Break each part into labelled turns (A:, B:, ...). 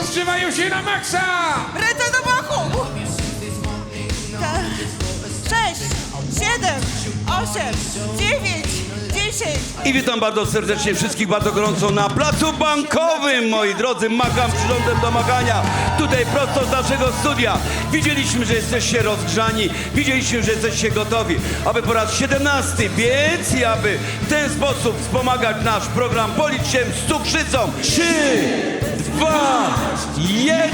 A: rozgrzewają się na maksa!
B: Ręce do boku! Sześć, siedem, osiem, dziewięć,
C: I witam bardzo serdecznie wszystkich bardzo gorąco na placu bankowym, moi drodzy. Macham przyrządem do machania. Tutaj prosto z naszego studia. Widzieliśmy, że jesteście rozgrzani. Widzieliśmy, że jesteście gotowi. Aby po raz 17 biec i aby w ten sposób wspomagać nasz program Policz się z cukrzycą. 3, 2, 1,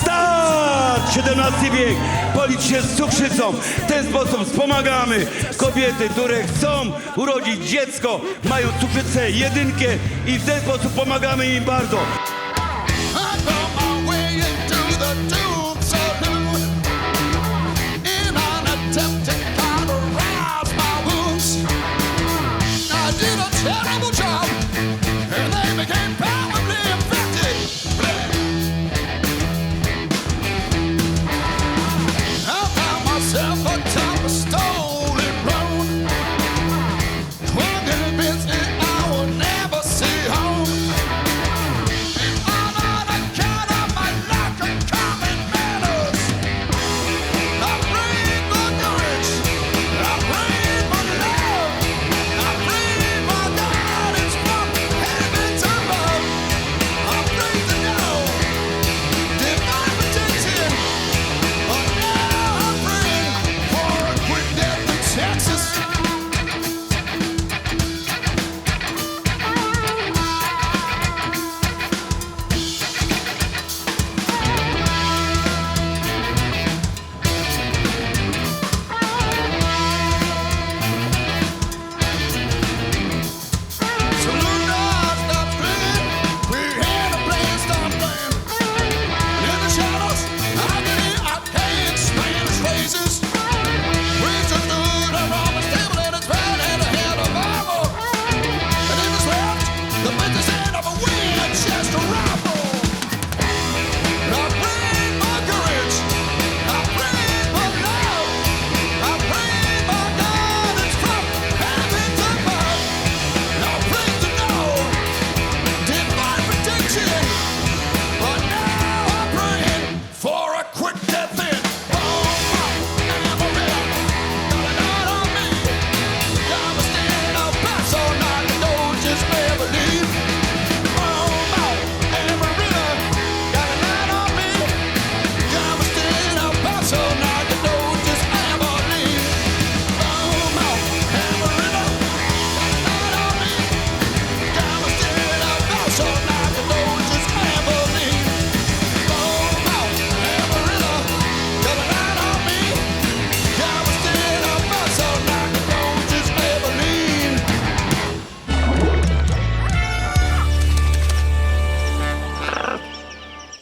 C: start! 17 bieg. Policz się z cukrzycą. W ten sposób wspomagamy kobiety, które chcą urodzić dziecko, mają cukrzycę jedynkę i w ten sposób pomagamy im bardzo.